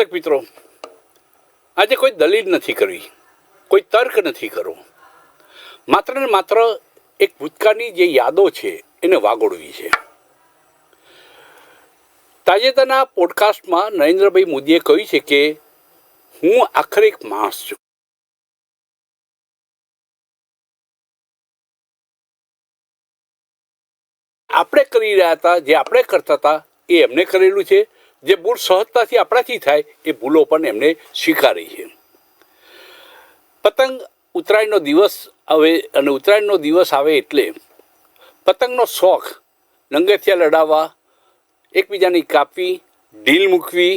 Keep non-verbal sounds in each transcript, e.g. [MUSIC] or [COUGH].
દર્શક મિત્રો, આજે કોઈ દલીલ નથી કરવી કોઈ તર્ક નથી કરવો માત્ર ને માત્ર એક ભૂતકાળની જે યાદો છે એને વાગોળવી છે. તાજેતરના પોડકાસ્ટમાં નરેન્દ્રભાઈ મોદીએ કહ્યું છે કે, હું આખરે એક માણસ છું. આપણે કરી રહ્યા હતા, જે આપણે કરતા હતા, એ એમને કરેલું છે. જે ભૂલ સહજતાથી આપણાથી થાય, એ ભૂલો પણ એમને સ્વીકારી છે. પતંગ ઉત્તરાયણનો દિવસ આવે અને ઉત્તરાયણનો દિવસ આવે એટલે પતંગનો શોખ નંગેથિયા લડાવવા, એકબીજાની કાપવી, ઢીલ મૂકવી,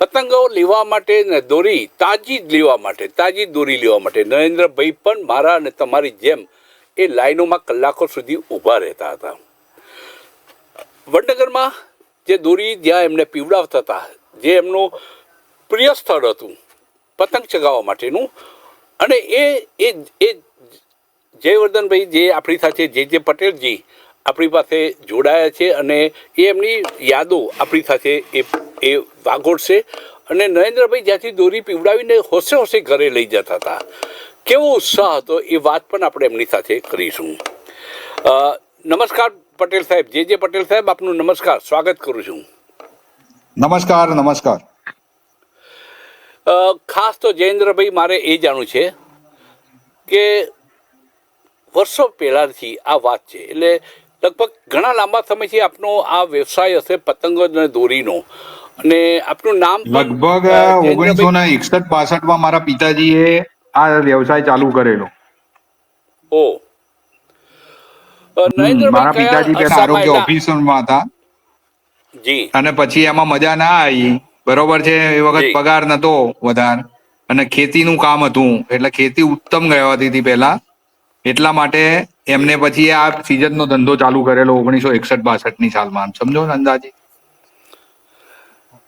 પતંગો લેવા માટે ને દોરી તાજી જ લેવા માટે, તાજી દોરી લેવા માટે. નરેન્દ્રભાઈ પણ મારા અને તમારી જેમ એ લાઈનોમાં કલાકો સુધી ઊભા રહેતા હતા. વડનગરમાં જે દોરી જ્યાં એમને પીવડાવતા હતા, જે એમનું પ્રિય સ્થળ હતું, પતંગ ચગાવવા માટેનું. અને એ એ એ જયવર્ધનભાઈ જે આપણી સાથે, જે જે પટેલજી આપણી પાસે જોડાયા છે અને એ એમની યાદો આપણી સાથે એ એ વાગોળશે. અને નરેન્દ્રભાઈ જ્યાંથી દોરી પીવડાવીને હોશે હોશે ઘરે લઈ જતા હતા. કેવો ઉત્સાહ હતો એ વાત પણ આપણે એમની સાથે કરીશું. નમસ્કાર પટેલ સાહેબ જે જે પટેલ સાહેબ આપનું નમસ્કાર સ્વાગત કરું છું. નમસ્કાર નમસ્કાર. ખાસ તો જયેન્દ્રભાઈ મારે એ જાણવું છે કે વર્ષો પહેલાંથી આ વાત છે. એટલે લગભગ ઘણા લાંબા સમયથી આપનો આ વ્યવસાય હશે પતંગ અને દોરીનો. અને આપનું નામ લગભગ ઓગણીસો ને એકસઠ બાસઠમાં મારા પિતાજીએ આ વ્યવસાય ચાલુ કરેલો. ઓ મારા પિતાજી પેલા આરોગ્ય ઓફિસરમાં હતા. જી. અને પછી એમાં મજા ના આવી. બરોબર છે એ વખત પગાર નતો વધાર. અને ખેતીનું કામ હતું. એટલે ખેતી ઉત્તમ ગવાતી હતી પહેલા. એટલા માટે એમને પછી આ સિઝનનો ધંધો ચાલુ કરેલો ઓગણીસો એકસઠ બાસઠની સાલમાં. સમજો ને અંદાજે?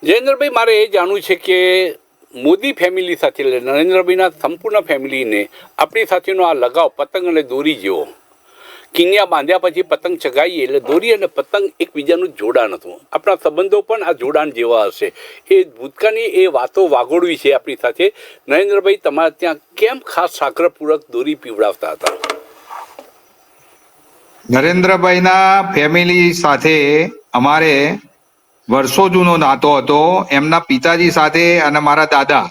જયેન્દ્રભાઈ મારે એ જાણવું છે કે મોદી ફેમિલી સાથે નરેન્દ્રભાઈના સંપૂર્ણ ફેમિલીને આપણી સાથેનો આ લગાવ પતંગ અને દોરી જેવો. કિન્યા બાંધ્યા પછી પતંગ ચગાવીએ એટલે દોરી અને પતંગ એકબીજાનું જોડાણ હતું. આપણા સંબંધો પણ આ જોડાણ જેવા હશે. એ ભૂતકાળની એ વાતો વાગોળવી છે આપણી સાથે. નરેન્દ્રભાઈ, તમારે ત્યાં કેમ ખાસ સાકરપૂરક દોરી પીવડાવતા હતા? નરેન્દ્રભાઈના ફેમિલી સાથે અમારે વર્ષો જૂનો નાતો હતો. એમના પિતાજી સાથે અને મારા દાદા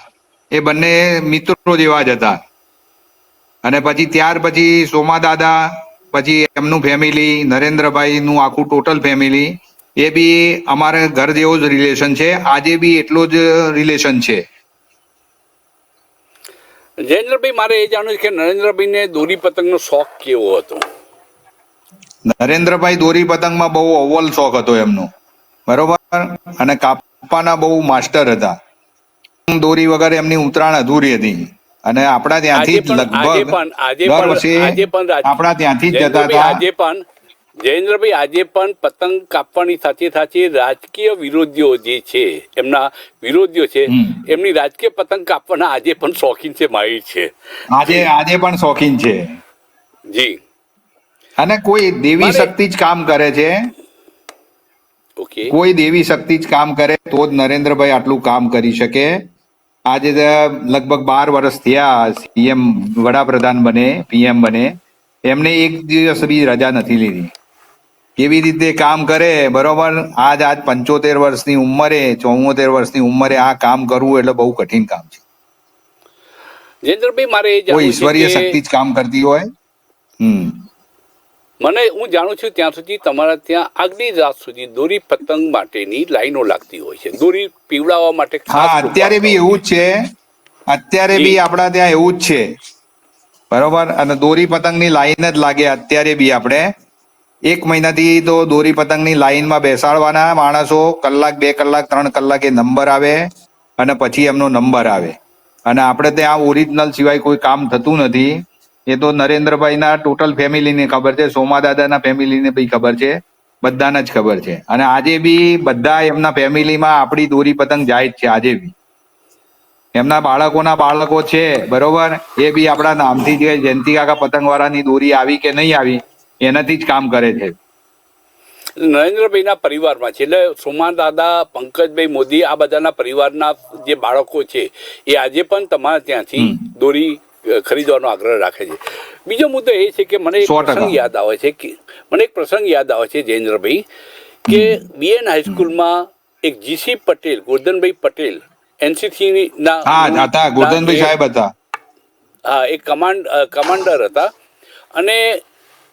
એ બંને મિત્રો જેવા જ હતા. અને પછી ત્યાર પછી સોમા દાદા પછી એમનું ફેમિલી નરેન્દ્રભાઈનું આખું ટોટલ ફેમિલી એ બી અમારે ઘર જેવો જ રિલેશન છે. આજે બી એટલો જ રિલેશન છે. જયેન્દ્રભાઈ મારે એ જાણવું છે કે નરેન્દ્રભાઈને દોરી પતંગનો શોખ કેવો હતો? નરેન્દ્રભાઈ દોરી પતંગમાં બહુ અવ્વલ શોખ હતો એમનો. બરોબર? અને કાપવાના બહુ માસ્ટર હતા. દોરી વગર એમની ઉતરાણ અધૂરી હતી. અને આપણા ત્યાંથી પણ- લગભગ દર વર્ષે આપણા ત્યાંથી જ જતા હતા. આજે પણ જયેન્દ્રભાઈ આજે પણ પતંગ કાપવાની સાથે સાથે રાજકીય વિરોધીઓ જે છે એમના વિરોધીઓ છે એમની રાજકીય પતંગ કાપવાના આજે પણ શોખીન છે માહિર છે. આજે આજે પણ શોખીન છે. જી. અને કોઈ દેવી શક્તિ જ કામ કરે છે? ઓકે. કોઈ દેવી શક્તિ જ કામ કરે તો જ નરેન્દ્રભાઈ આટલું કામ કરી શકે? આજે લગભગ બાર વર્ષ થયા સીએમ વડાપ્રધાન બને પીએમ બને. એમને એક દિવસ બી રજા નથી લીધી. કેવી રીતે કામ કરે બરોબર? આજ આજ પંચોતેર વર્ષની ઉંમરે ચોમોતેર વર્ષની ઉંમરે આ કામ કરવું એટલે બહુ કઠિન કામ છે. જયેન્દ્રભાઈ મારે ઈશ્વરીય શક્તિ જ કામ કરતી હોય. હમ. મને હું જાણું છું ત્યાં સુધી તમારા ત્યાં આગલી રાત સુધી દોરી પતંગ માટેની લાઈનો લાગતી હોય છે. દોરી પીવડાવવા માટે હા અત્યારે બી એવું જ છે. અત્યારે બી આપણા ત્યાં એવું જ છે. બરોબર? અને દોરી પતંગની લાઈન જ લાગે અત્યારે બી આપણે. એક મહિનાથી તો દોરી પતંગની લાઈનમાં બેસાડવાના માણસો કલાક બે કલાક ત્રણ કલાકે નંબર આવે અને પછી એમનો નંબર આવે. અને આપણે ત્યાં ઓરિજિનલ સિવાય કોઈ કામ થતું નથી. એ તો નરેન્દ્રભાઈના ટોટલ ફેમિલીને ખબર છે સોમા દાદાના ફેમિલીને બી ખબર છે બધાને જ ખબર છે. અને આજે બી બધા એમના ફેમિલીમાં આપણી દોરી પતંગ જાય જ છે આજે બી. એમના બાળકોના બાળકો છે બરોબર? એ બી આપણા નામથી જે જયંતિ કાકા પતંગવાળાની દોરી આવી કે નહીં આવી એનાથી જ કામ કરે છે. નરેન્દ્રભાઈના પરિવારમાં છે એટલે સોમાન દાદા પંકજભાઈ મોદી આ બધાના પરિવારના જે બાળકો છે એ આજે પણ તમારા ત્યાંથી દોરી ખરીદવાનો આગ્રહ રાખે છે. બીજો મુદ્દો એ છે કે મને એક પ્રસંગ યાદ આવે છે કે મને એક પ્રસંગ યાદ આવે છે જયેન્દ્રભાઈ કે બીએન હાઈસ્કૂલમાં એક જીસી પટેલ ગોરધનભાઈ પટેલ એનસીસી ના હતા. ગોરધનભાઈ સાહેબ હતા. હા એ કમાન્ડ કમાન્ડર હતા. અને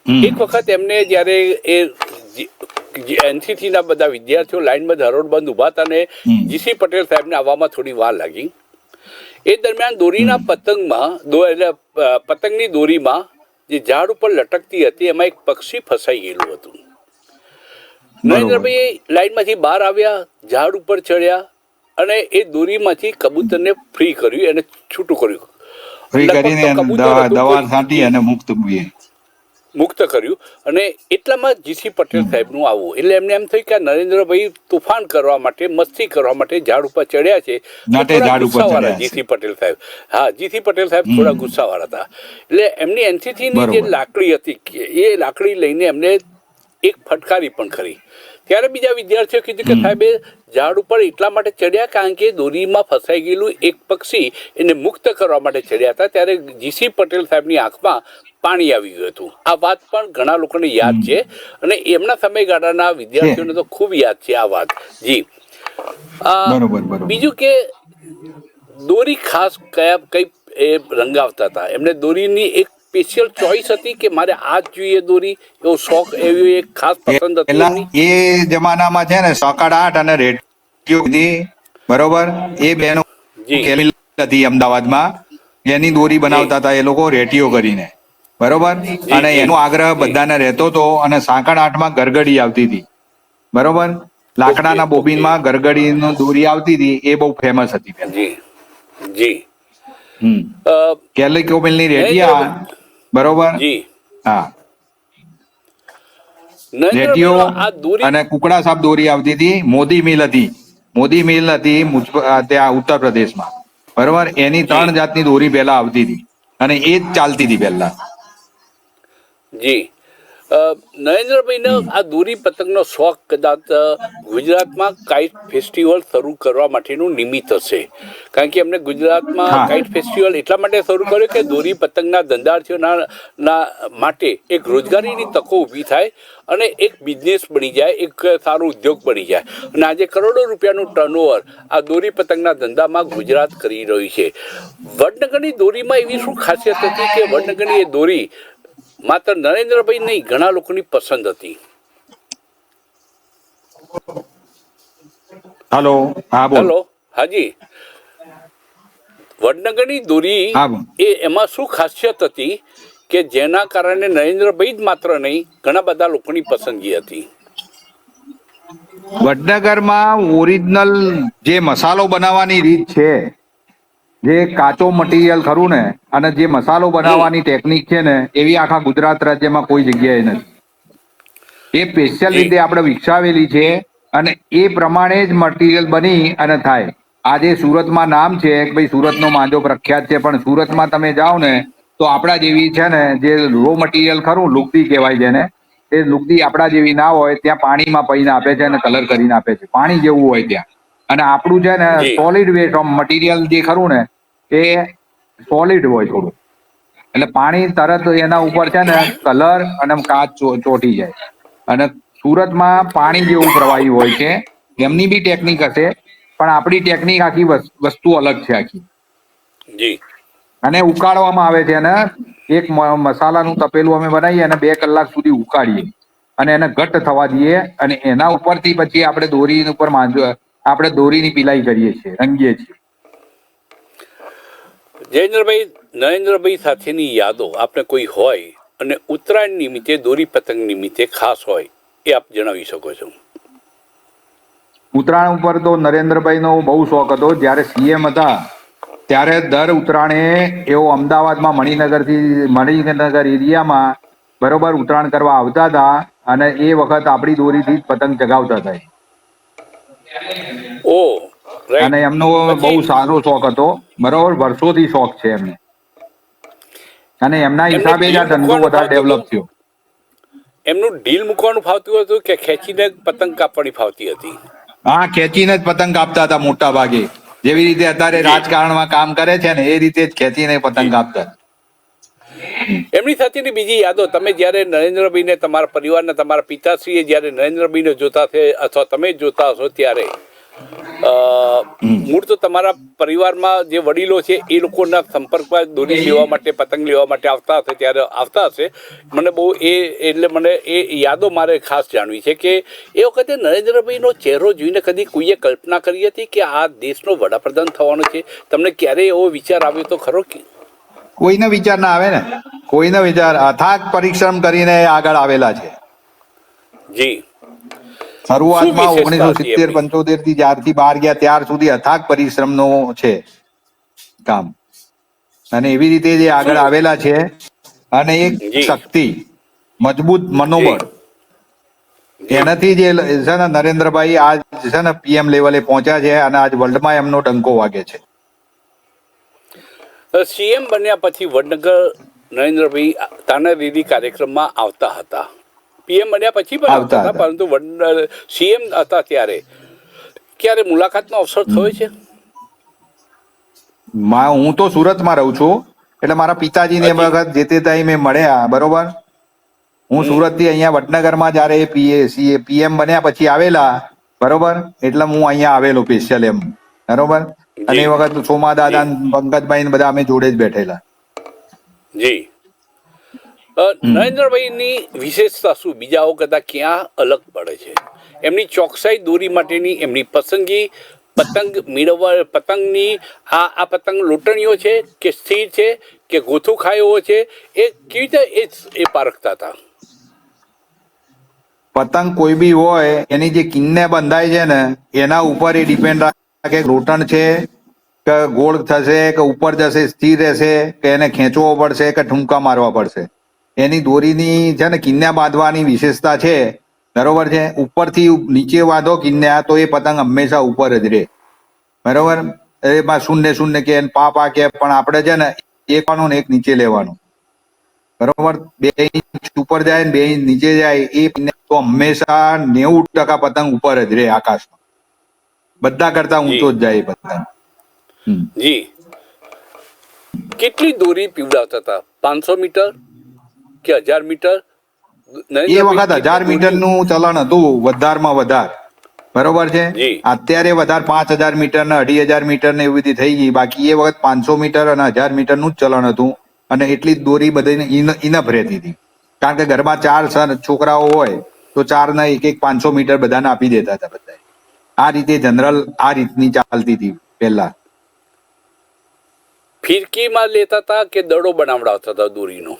એક વખત એમને જ્યારે એ એનસીસીના બધા વિદ્યાર્થીઓ લાઈનમાં હરોળબંધ ઊભા હતા ને જીસી પટેલ સાહેબને આવવામાં થોડી વાર લાગી. એ દરમિયાન દોરીના પતંગમાં દો એટલે પતંગની દોરીમાં જે ઝાડ ઉપર લટકતી હતી એમાં એક પક્ષી ફસાઈ ગયેલું હતું. નરેન્દ્રભાઈ લાઈનમાંથી બહાર આવ્યા ઝાડ ઉપર ચડ્યા અને એ દોરીમાંથી કબૂતરને ફ્રી કર્યું અને છૂટું કર્યું. ફ્રી કરીને એને દવા છાંટી અને મુક્ત મૂકીએ મુક્ત કર્યું અને એટલામાં જીસી પટેલ સાહેબનું આવવું એટલે એમને એમ થયું કે નરેન્દ્રભાઈ તુફાન કરવા માટે મસ્તી કરવા માટે ઝાડ ઉપર ચડ્યા છે. ગુસ્સાવાળા જીસી પટેલ સાહેબ. હા જીસી પટેલ સાહેબ થોડા ગુસ્સાવાળા હતા. એટલે એમની એનસીસીની જે લાકડી હતી એ લાકડી લઈને એમને એક ફટકારી પણ ખરી ત્યારે બીજા વિદ્યાર્થીઓ કીધું કે સાહેબ એ ઝાડ ઉપર એટલા માટે ચડ્યા કારણ કે દોરીમાં ફસાઈ ગયેલું એક પક્ષી એને મુક્ત કરવા માટે ચડ્યા હતા. ત્યારે જીસી પટેલ સાહેબની આંખમાં પાણી આવી ગયું હતું. આ વાત પણ ઘણા લોકોને યાદ છે અને એમના સમયગાળાના વિદ્યાર્થીઓને તો ખૂબ યાદ છે આ વાત. જી. બીજું કે દોરી ખાસ કયા કઈ એ રંગાવતા હતા? એમને દોરીની એક સ્પેશિયલ ચોઈસ હતી કે મારે આ જ જોઈએ દોરી? એવો શોખ એવી એક ખાસ પસંદ હતી એ જમાનામાં છે ને સકાળ આઠ અને રેડિયો બરોબર? એ બેનો જી. કેમિલ હતી અમદાવાદમાં. એની દોરી બનાવતા હતા એ લોકો રેટિયો કરીને. બરોબર? અને એનો આગ્રહ બધાને રહેતો હતો અને સાંકળ આઠમાં ગરગડી આવતી હતી. બરોબર? લાકડાના બોબીનમાં ગરગડીનો દોરી આવતી હતી એ બહુ ફેમસ હતી જી જી. હમ. કેલિકોમિલની રેટિયા બરોબર? જી. હા. રેડિયો અને કુકડા સાપ દોરી આવતી હતી મોદી મિલ હતી. મોદી મિલ હતી ત્યાં ઉત્તર પ્રદેશમાં. બરોબર? એની ત્રણ જાતની દોરી પહેલા આવતી હતી. અને એ જ ચાલતી હતી પહેલા. જી. નરેન્દ્રભાઈને આ દોરી પતંગનો શોખ કદાચ ગુજરાતમાં કાઇટ ફેસ્ટિવલ શરૂ કરવા માટેનું નિમિત્ત હશે. કારણ કે એમને ગુજરાતમાં. કાઇટ ફેસ્ટિવલ એટલા માટે શરૂ કર્યો કે દોરી પતંગના ધંધાર્થીઓના ના માટે એક રોજગારીની તકો ઊભી થાય અને એક બિઝનેસ બની જાય એક સારો ઉદ્યોગ બની જાય. અને આજે કરોડો રૂપિયાનું ટર્નઓવર આ દોરી પતંગના ધંધામાં ગુજરાત કરી રહ્યું છે. વડનગરની દોરીમાં એવી શું ખાસિયત હતી કે વડનગરની એ દોરી માત્ર નરેન્દ્રભાઈ નહીં ઘણા લોકોની પસંદ હતી. હાલો હા બોલ. હેલો હાજી. વડનગરની દોરી એ એમાં શું ખાસિયત હતી કે જેના કારણે નરેન્દ્રભાઈ જ માત્ર નહીં ઘણા બધા લોકોની પસંદગી હતી. વડનગરમાં ઓરિજિનલ જે મસાલો બનાવવાની રીત છે જે કાચો મટીરિયલ ખરું ને અને જે મસાલો બનાવવાની ટેકનિક છે ને એવી આખા ગુજરાત રાજ્યમાં કોઈ જગ્યાએ નથી. એ સ્પેશિયલ રીતે આપણે વિકસાવેલી છે અને એ પ્રમાણે જ મટીરિયલ બની અને થાય. આજે સુરતમાં નામ છે કે ભાઈ સુરતનો માંજો પ્રખ્યાત છે પણ સુરતમાં તમે જાઓ ને તો આપણા જેવી છે ને જે રો મટીરિયલ ખરું લુગદી કહેવાય જેને એ લુગદી આપણા જેવી ના હોય ત્યાં પાણીમાં પહીને આપે છે અને કલર કરીને આપે છે. પાણી જેવું હોય ત્યાં. અને આપણું છે ને સોલિડ સોલિડ વેટ મટીરિયલ જે ખરું ને એ સોલિડ હોય થોડું. એટલે પાણી તરત એના ઉપર છે ને કલર અને કાચ ચોંટી જાય. અને સુરતમાં પાણી જેવું પ્રવાહી હોય છે. એમની બી ટેકનિક હશે પણ આપણી ટેકનિક આખી વસ્તુ અલગ છે આખી. જી. અને ઉકાળવામાં આવે છે અને એક મસાલાનું તપેલું અમે બનાવીએ અને બે કલાક સુધી ઉકાળીએ. અને એને ઘટ્ટ થવા દઈએ અને એના ઉપરથી પછી આપણે દોરી ઉપર માંજો આપણે દોરીની પિલાઈ કરીએ છીએ રંગીએ છીએ. જયેન્દ્રભાઈ નરેન્દ્રભાઈ સાથેની યાદો આપને કોઈ હોય અને ઉત્તરાયણ નિમિત્તે દોરી પતંગ નિમિત્તે ખાસ હોય એ આપ જણાવી શકો છો ઉત્તરાયણ ઉપર તો નરેન્દ્રભાઈનો બહુ શોખ હતો જ્યારે સીએમ હતા ત્યારે દર ઉત્તરાયણે એવો અમદાવાદમાં મણિનગરથી મણિનગર એરિયામાં બરોબર ઉત્તરાયણ કરવા આવતા હતા અને એ વખત આપણી દોરીથી જ પતંગ ચગાવતા હતા. ઓ અને એમનો બહુ સારો શોખ હતો. બરોબર? વર્ષોથી શોખ છે એમને. અને એમના હિસાબે જ આ ધંધો વધારે ડેવલપ થયો. એમનું ઢીલ મૂકવાનું ફાવતું હતું કે ખેંચીને પતંગ કાપવાની ફાવતી હતી? હા ખેંચીને જ પતંગ કાપતા હતા મોટા ભાગે. જેવી રીતે અત્યારે રાજકારણમાં કામ કરે છે ને એ રીતે જ ખેંચીને પતંગ કાપતા. એમની સાથેની બીજી યાદો તમે જ્યારે નરેન્દ્રભાઈને તમારા પરિવારના તમારા પિતાશ્રીએ જ્યારે નરેન્દ્રભાઈને જોતા છે અથવા તમે જોતા હશો ત્યારે મૂળ તો તમારા પરિવારમાં જે વડીલો છે એ લોકોના સંપર્કમાં દોરી લેવા માટે પતંગ લેવા માટે આવતા હશે ત્યારે આવતા હશે. મને બહુ એ એટલે મને એ યાદો મારે ખાસ જાણવી છે કે એ વખતે નરેન્દ્રભાઈનો ચહેરો જોઈને કદી કોઈએ કલ્પના કરી હતી કે આ દેશનો વડાપ્રધાન થવાનો છે? તમને ક્યારેય એવો વિચાર આવ્યો તો ખરો કે? કોઈને વિચાર ના આવે ને? કોઈને વિચાર અથાગ પરિશ્રમ કરીને આગળ આવેલા છે. જી. શરૂઆતમાં ઓગણીસો સિત્તેર પંચોતેરથી જ્યારથી બહાર ગયા ત્યાર સુધી અથાગ પરિશ્રમનો છે કામ. અને એવી રીતે જે આગળ આવેલા છે અને એક શક્તિ મજબૂત મનોબળ. એનાથી જે છે ને નરેન્દ્રભાઈ આજ છે ને પીએમ લેવલે પહોંચ્યા છે અને આજ વર્લ્ડમાં એમનો ડંકો વાગે છે. સીએમ બન્યા પછી વડનગર નરેન્દ્રભાઈ તાના દીદી કાર્યક્રમમાં આવતા હતા. પીએમ બન્યા પછી પણ આવતા હતા પરંતુ સીએમ હતા ત્યારે. ક્યારે મુલાકાતનો અવસર થયો છે? માં હું તો સુરતમાં રહું છું. એટલે મારા પિતાજીને એ વખત જે તે ટાઈમે મળ્યા બરોબર? હું સુરતથી અહીંયા વડનગરમાં જયારે પીએ પીએમ બન્યા પછી આવેલા બરોબર? એટલે હું અહીંયા આવેલો સ્પેશિયલ એમ બરોબર? અને એ વખત સોમા દાદા પંકજભાઈ ને બધા અમે જોડે જ બેઠેલા. જી. નરેન્દ્રભાઈની વિશેષતા શું? બીજાઓ કરતાં ક્યાં અલગ પડે છે? એમની ચોકસાઈ દોરી માટેની એમની પસંદગી પતંગ મેળવવા પતંગની આ આ પતંગ લોટણીઓ છે કે સ્થિર છે કે ગોથું ખાયો છે એ કેવી રીતે એ એ પારખતા હતા? પતંગ કોઈ બી હોય એની જે કિન્ને બંધાય છે ને એના ઉપર એ ડિપેન્ડ રાખે કે રોટણ છે કે ગોળ થશે કે ઉપર જશે સ્થિર રહેશે કે એને ખેંચવો પડશે કે ઠુમકા મારવા પડશે. એની દોરીની છે ને કિન્યા બાંધવાની વિશેષતા છે. બરોબર છે? ઉપરથી નીચે વાંધો કિન્યા તો એ પતંગ હંમેશા ઉપર જ રહે. બરોબર? એમાં શૂન્ય શૂન્ય કે પા પા કે પણ આપણે છે ને એક વાનો ને એક નીચે લેવાનો. બરોબર? બે ઇંચ ઉપર જાય ને બે ઇંચ નીચે જાય એ તો હંમેશા નેવું ટકા પતંગ ઉપર જ રહે આકાશમાં. બધા કરતા ઊંચો જ જાય પતંગ. જી. કેટલી દોરી પીવડાવતા હતા? પાંચસો મીટર? કે હજાર મીટર એ વખત હજાર મીટરનું ચલણ હતું વધારમાં વધાર. બરોબર છે? અત્યારે વધારે પાંચ હજાર મીટર ને અઢી હજાર મીટર ને એવી બધી થઈ ગઈ. બાકી એ વખત પાંચસો મીટર અને હજાર મીટરનું જ ચલણ હતું અને એટલી જ દોરી બધી ઇનફ રહેતી હતી. કારણ કે ઘરમાં ચાર સર છોકરાઓ હોય તો ચાર ના એક એક પાંચસો મીટર બધાને આપી દેતા હતા બધા આ રીતે જનરલ આ રીતની ચાલતી હતી પહેલા. ફિરકીમાં લેતા હતા કે દડો બનાવડાવતા હતા દોરીનો?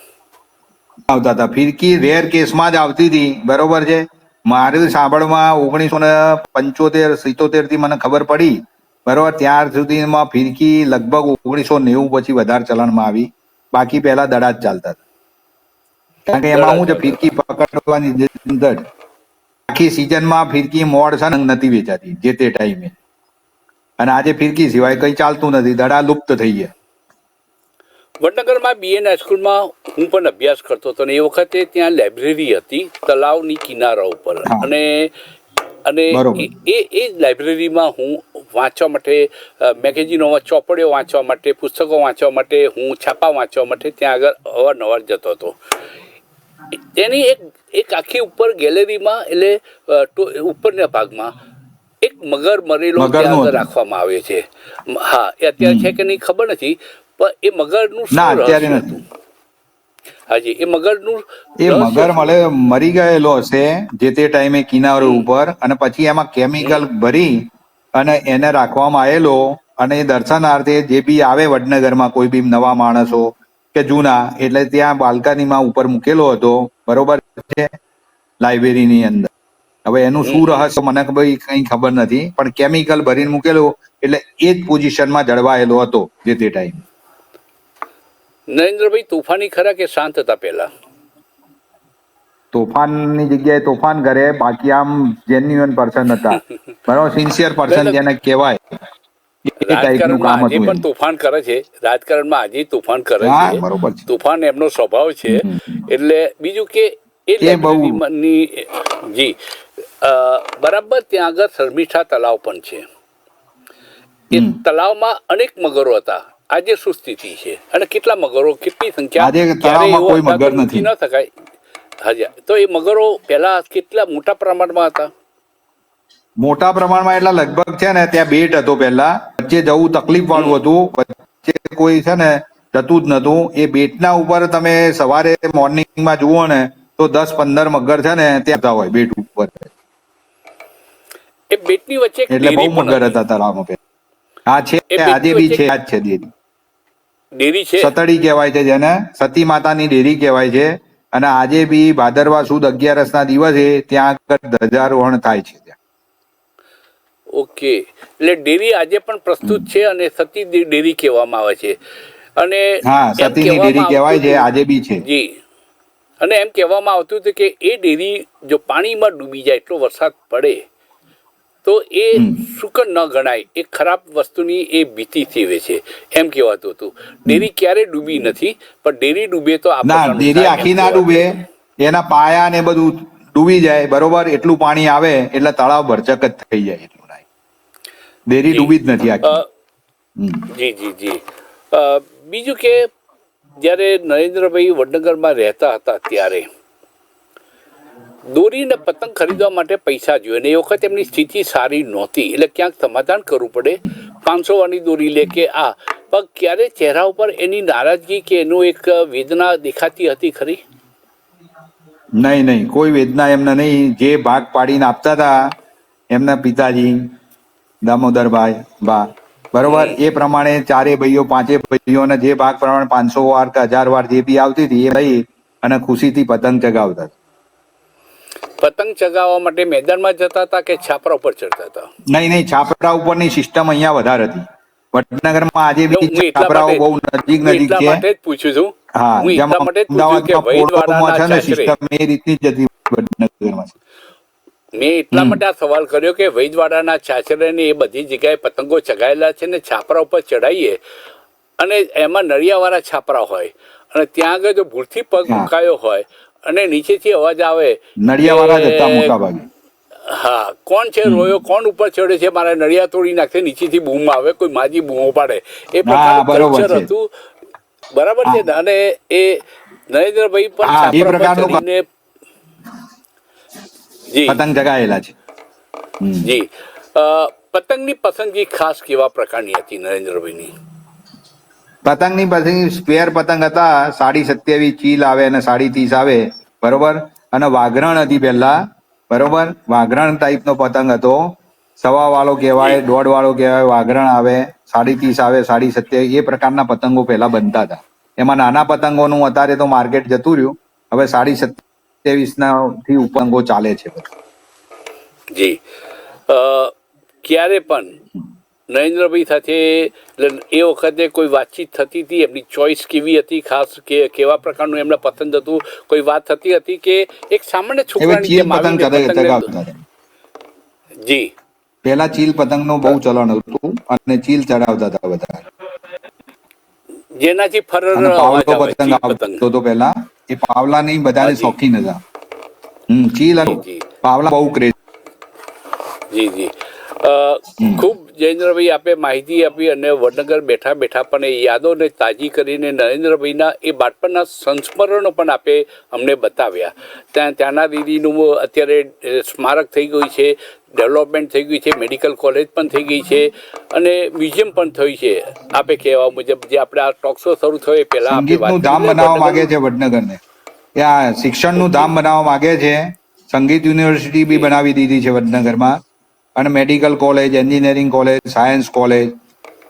આવતા હતા ફિરકી રેર કેસમાં જ આવતી હતી. બરોબર છે? મારે સાંભળમાં ઓગણીસો ને પંચોતેર, સિત્તોતેરથી મને ખબર પડી. બરોબર, ત્યાર સુધીમાં ફિરકી લગભગ ઓગણીસો નેવું પછી વધારે ચલણમાં આવી. બાકી પહેલા દડા જ ચાલતા હતા. કારણ કે એમાં શું છે? ફિરકી પકડવાની અંદર આખી સિઝનમાં ફિરકી મોડ છે નથી વેચાતી, જે તે ટાઈમે. અને આજે ફિરકી સિવાય કઈ ચાલતું નથી. દડા લુપ્ત થઈ ગયા. વડનગરમાં બીએન હાઈસ્કૂલમાં હું પણ અભ્યાસ કરતો હતો અને એ વખતે ત્યાં લાઇબ્રેરી હતી તલાવની કિનારા ઉપર. અને અને એ- એ જ લાઇબ્રેરીમાં હું વાંચવા માટે અ, ચોપડીઓ વાંચવા માટે પુસ્તકો વાંચવા માટે હું છાપા વાંચવા માટે ત્યાં આગળ અવારનવાર જતો હતો. તેની એક એક આખી ઉપર ગેલેરીમાં એટલે ઉપરના ભાગમાં એક મગર મરેલો ત્યાં આગળ રાખવામાં આવે છે. હા એ અત્યારે છે કે નહીં ખબર નથી પણ એ મગરનું શું ના અત્યારે નથી. હાજી એ મગરનું એ મગર મળે મરી ગયેલો હશે જે તે ટાઈમે કિનારો ઉપર અને પછી એમાં કેમિકલ ભરી અને એને રાખવામાં આવેલો અને એ દર્શનાર્થે જે બી આવે વડનગરમાં કોઈ બી નવા માણસો કે જૂના એટલે ત્યાં બાલ્કનીમાં ઉપર મૂકેલો હતો બરોબર છે લાઇબ્રેરીની અંદર. હવે એનું શું રહસ્ય મને ભાઈ કઈ ખબર નથી પણ કેમિકલ ભરીને મૂકેલો એટલે એ જ પોઝિશનમાં જળવાયેલો હતો જે તે ટાઈમ. નરેન્દ્રભાઈ તોફાની ખરા કે શાંત હતા પહેલા? તોફાનની જગ્યાએ તોફાન કરે બાકી આમ જેન્યુઅન પર્સન હતા. [LAUGHS] બરાબર સિન્સિયર પર્સન જેને કહેવાય. રાજકારણમાં આજે પણ તોફાન કરે છે. રાજકારણમાં આજે તોફાન કરે છે. તોફાન એમનો સ્વભાવ છે. એટલે બીજું કે એ એ જી બરાબર ત્યાં આગળ શર્મિષ્ઠા તલાવ પણ છે. એ. તલાવમાં અનેક મગરો હતા. આજે શું સ્થિતિ છે? અને કેટલા મગરો કેટલી સંખ્યા? કોઈ મગર નથી. ન શકાય. હાજી. તો એ મગરો પહેલા કેટલા મોટા પ્રમાણમાં હતા? મોટા પ્રમાણમાં એટલે લગભગ છે ને ત્યાં બેટ હતો પહેલા. વચ્ચે જવું તકલીફ વાળું હતું. વચ્ચે કોઈ છે ને જતું જ નતું. એ બેટના ઉપર તમે સવારે મોર્નિંગમાં જુઓ ને તો દસ પંદર મગર છે ને ત્યાં હોય બેટ ઉપર. એ બેટની વચ્ચે એટલે બહુ મગર હતા. તળાવમાં હા છે આજે બી છે આજ છે ડેરી ડેરી છે. સતડી કહેવાય છે જેને. સતી માતાની ડેરી કહેવાય છે. અને આજે બી ભાદરવા સુદ અગિયારસ ના દિવસે ત્યાં આગળ ધ્વજારોહણ થાય છે ઓકે. એટલે ડેરી આજે પણ પ્રસ્તુત છે અને સતી ડેરી કહેવામાં આવે છે. અને હા સતી સતીની ડેરી કહેવાય છે આજે બી છે. જી. અને એમ કહેવામાં આવતું હતું કે એ ડેરી જો પાણીમાં ડૂબી જાય એટલો વરસાદ પડે તો એ. શુકન ન ગણાય. એ ખરાબ વસ્તુની એ ભીતિ સેવે છે. એમ કહેવાતું હતું. ડેરી ક્યારે ડૂબી નથી પણ ડેરી ડૂબે તો ના ડેરી આખી ના ડૂબે. એના પાયા ને બધું ડૂબી જાય. બરોબર એટલું પાણી આવે એટલે તળાવ ભરચક જ થઈ જાય એટલું થાય. ડેરી ડૂબી જ નથી આખી. જી જી જી. બીજું કે જ્યારે નરેન્દ્રભાઈ વડનગરમાં રહેતા હતા ત્યારે દોરી ને પતંગ ખરીદવા માટે પૈસા જોઈએ ને એ વખત એમની સ્થિતિ સારી નહોતી. એટલે ક્યાંક સમાધાન કરવું પડે. પાંચસો વાળી દોરી લે કે આ. પણ ક્યારે ચહેરા ઉપર એની નારાજગી કે એનું એક વેદના દેખાતી હતી ખરી? નહીં નહીં. કોઈ વેદના એમને નહીં. જે ભાગ પાડીને આપતા હતા, એમના પિતાજી, દામોદરભાઈ, બા. બરોબર? એ પ્રમાણે ચારે ભાઈઓ પાંચે ભાઈઓને જે ભાગ પ્રમાણે પાંચસો વાર કે હજાર વાર જે બી આવતી હતી, એ લઈ અને ખુશીથી પતંગ ચગાવતા હતા. પતંગ ચગાવવા માટે મેદાનમાં જતા હતા કે છાપરા ઉપર ચડતા હતા? નહીં નહીં છાપરા ઉપરની સિસ્ટમ અહીંયા વધારે હતી. વડનગરમાં આજે બી છાપરાઓ બહુ નજીક નજીક છે. માટે જ પૂછું છું. હા હું એટલા માટે જ કે અમદાવાદમાં છે ને સિસ્ટમ એ રીતની જ હતી વડનગરમાં. મેં એટલા માટે આ સવાલ કર્યો કે વૈદવાડાના ચાચરે ને એ બધી જગ્યાએ પતંગો ચગાયેલા છે ને છાપરા ઉપર ચડાવીએ અને એમાં નળિયાવાળા છાપરા હોય. અને ત્યાં આગળ જો ભૂલથી પગ મુકાયો હોય અને નીચેથી અવાજ આવે નડિયાવાળા જ હતા મોટા ભાગે હા કોણ છે રોયો? કોણ ઉપર ચડે છે? મારા નડિયા તોડી નાખશે નીચેથી બૂમ આવે કોઈ માજી બૂમો પાડે. એ પ્રકારનું કલ્ચર હતું. બરાબર છે અને એ નરેન્દ્રભાઈ પણ જી. પતંગ જગાયેલા છે. જી. પતંગની પસંદગી ખાસ કેવા પ્રકારની હતી નરેન્દ્રભાઈની? પતંગની પછી સ્ક્વેર પતંગ હતા. સાડી સત્યાવીસ ચીલ આવે અને સાડી ત્રીસ આવે. બરોબર? અને વાઘરણ હતી પહેલા. બરોબર? વાઘરણ ટાઈપનો પતંગ હતો. સવા વાળો કહેવાય દોઢ વાળો કહેવાય, વાઘરણ આવે, સાડી ત્રીસ આવે, સાડી સત્યાવીસ, એ પ્રકારના પતંગો પહેલા બનતા હતા. એમાં નાના પતંગોનું અત્યારે તો માર્કેટ જતું રહ્યું. હવે સાડી સત્યાવીસ ના થી ઉપંગો ચાલે છે. જી. ક્યારે પણ નરેન્દ્રભાઈ સાથે એ વખતે કોઈ વાતચીત થતી હતી? એમની ચોઈસ કેવી હતી? ખાસ કે કેવા પ્રકારનું એમને પસંદ હતું? કોઈ વાત થતી હતી કે એક સામાન્ય છોકરાની જી. પહેલા ચીલ પતંગનું બહુ ચલણ હતું અને ચીલ ચડાવતા હતા બધા. જેનાથી ફરર પતંગ આવતો હતો પહેલા. એ પાવલા ની બધાને. શોખીન હતા. ચીલ અને પાવલા બહુ ક્રેઝ જી જી. ખૂબ જયેન્દ્રભાઈ આપે માહિતી આપી અને વડનગર બેઠા બેઠા પણ એ યાદોને તાજી કરીને નરેન્દ્રભાઈના એ બાળપણના સંસ્મરણો પણ આપે અમને બતાવ્યા. ત્યાં ત્યાંના દીદીનું અત્યારે સ્મારક થઈ ગયું છે ડેવલપમેન્ટ થઈ ગયું છે મેડિકલ કોલેજ પણ થઈ ગઈ છે અને મ્યુઝિયમ પણ થયું છે. આપે કહેવા મુજબ જે આપણે આ ટોક શો શરૂ થયો એ પહેલા સંગીતનું ધામ બનાવવા માંગે છે વડનગરને. ત્યાં શિક્ષણનું ધામ બનાવવા માંગે છે. સંગીત યુનિવર્સિટી બી બનાવી દીધી છે વડનગરમાં. અને medical college engineering college science college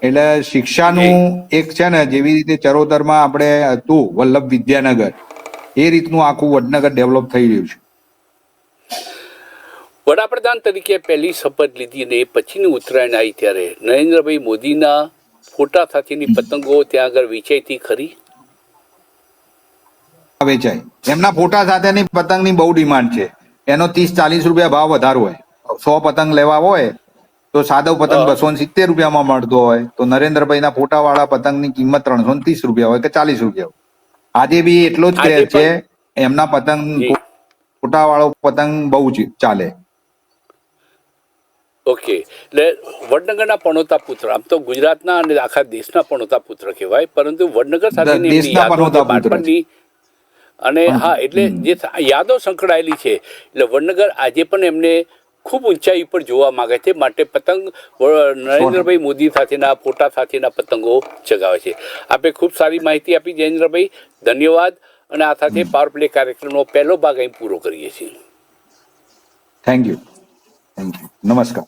એટલે શિક્ષાનું એક છે ને જેવી રીતે ચરોતરમાં આપણે હતું વલ્લભ વિદ્યાનગર એ રીતનું આખું વડનગર ડેવલપ થઈ રહ્યું છે. વડાપ્રધાન તરીકે પહેલી શપથ લીધી અને એ પછીની ઉત્તરાયણ આવી ત્યારે નરેન્દ્રભાઈ મોદીના ફોટા સાથેની પતંગો ત્યાં આગળ વેચાઈતી ખરી? વેચાય એમના ફોટા સાથેની પતંગની બહુ ડિમાન્ડ છે. એનો ત્રીસ ચાલીસ રૂપિયા ભાવ વધારો હોય. સો પતંગ લેવા હોય તો સાદવ પતંગ. બસો સિત્તેર રૂપિયામાં મળતો હોય તો નરેન્દ્રભાઈના ફોટા વાળા પતંગની કિંમત ત્રણસો ત્રીસ રૂપિયા હોય કે ચાલીસ રૂપિયા હોય. આજે બી એટલો જ ક્રેઝ છે એમના પતંગ ફોટા વાળો પતંગ બહુ ચાલે. ઓકે. એટલે વડનગરના પણોતા પુત્ર આમ તો ગુજરાતના અને આખા દેશના પણોતા પુત્ર કહેવાય પરંતુ વડનગર સાથે અને હા. એટલે જે યાદો સંકળાયેલી છે. એટલે વડનગર આજે પણ એમને ખૂબ ઊંચાઈ પર જોવા માંગે છે. માટે પતંગ નરેન્દ્રભાઈ મોદી સાથેના, ફોટા સાથેના પતંગો ચગાવે છે. આપે ખૂબ સારી માહિતી આપી જયેન્દ્રભાઈ ધન્યવાદ. અને આ સાથે પાવર પ્લે કાર્યક્રમનો પહેલો ભાગ અહીં પૂરો કરીએ છીએ. થેન્ક યુ થેન્ક યુ નમસ્કાર.